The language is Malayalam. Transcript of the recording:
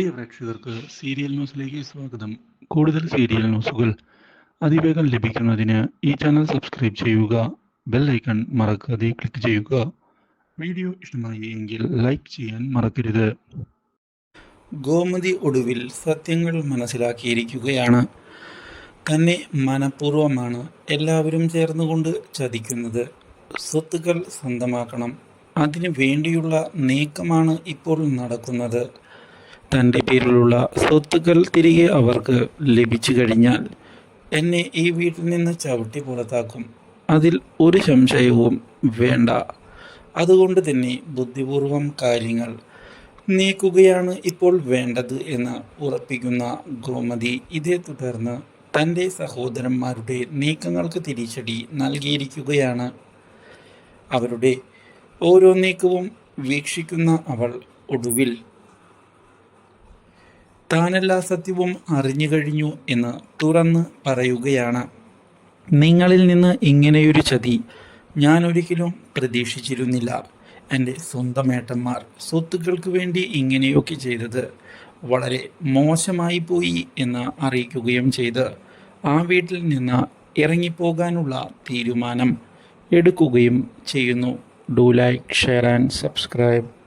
പ്രിയ പ്രേക്ഷകർക്ക് സീരിയൽ ന്യൂസിലേക്ക് സ്വാഗതം. കൂടുതൽ സീരിയൽ ന്യൂസുകൾ അതിവേഗം ലഭിക്കുന്നതിന് ഈ ചാനൽ സബ്സ്ക്രൈബ് ചെയ്യുക ബെൽ ഐക്കൺ മറക്കാതെ ക്ലിക്ക് ചെയ്യുക. വീഡിയോ ഇഷ്ടമായി എങ്കിൽ ലൈക്ക് ചെയ്യാൻ മറക്കരുത്. ഗോമതി ഒടുവിൽ സത്യങ്ങൾ മനസ്സിലാക്കിയിരിക്കുകയാണ്. തന്നെ മനഃപൂർവമാണ് എല്ലാവരും ചേർന്നുകൊണ്ട് ചതിക്കുന്നത്. സ്വത്തുക്കൾ സ്വന്തമാക്കണം. അതിനു വേണ്ടിയുള്ള നീക്കമാണ് ഇപ്പോൾ നടക്കുന്നത്. തന്റെ പേരിലുള്ള സ്വത്തുക്കൾ തിരികെ അവർക്ക് ലഭിച്ചു കഴിഞ്ഞാൽ എന്നെ ഈ വീട്ടിൽ നിന്ന് ചവിട്ടി പുറത്താക്കും. അതിൽ ഒരു സംശയവും വേണ്ട. അതുകൊണ്ട് തന്നെ ബുദ്ധിപൂർവം കാര്യങ്ങൾ നീക്കുകയാണ് ഇപ്പോൾ വേണ്ടത് എന്ന് ഉറപ്പിക്കുന്ന ഗോമതി ഇതേ തുടർന്ന് തന്റെ സഹോദരന്മാരുടെ നീക്കങ്ങൾക്ക് തിരിച്ചടി നൽകിയിരിക്കുകയാണ്. അവരുടെ ഓരോ നീക്കവും വീക്ഷിക്കുന്ന അവൾ ഒടുവിൽ താനെല്ലാ സത്യവും അറിഞ്ഞു കഴിഞ്ഞു എന്ന് തുറന്ന് പറയുകയാണ്. നിങ്ങളിൽ നിന്ന് ഇങ്ങനെയൊരു ചതി ഞാൻ ഒരിക്കലും പ്രതീക്ഷിച്ചിരുന്നില്ല. എന്റെ സ്വന്തം ഏട്ടന്മാർ സ്വത്തുക്കൾക്ക് വേണ്ടി ഇങ്ങനെയൊക്കെ ചെയ്തത് വളരെ മോശമായി പോയി എന്ന് അറിയിക്കുകയും ചെയ്ത് ആ വീട്ടിൽ നിന്ന് ഇറങ്ങിപ്പോകാനുള്ള തീരുമാനം എടുക്കുകയും ചെയ്യുന്നു. Do like share and subscribe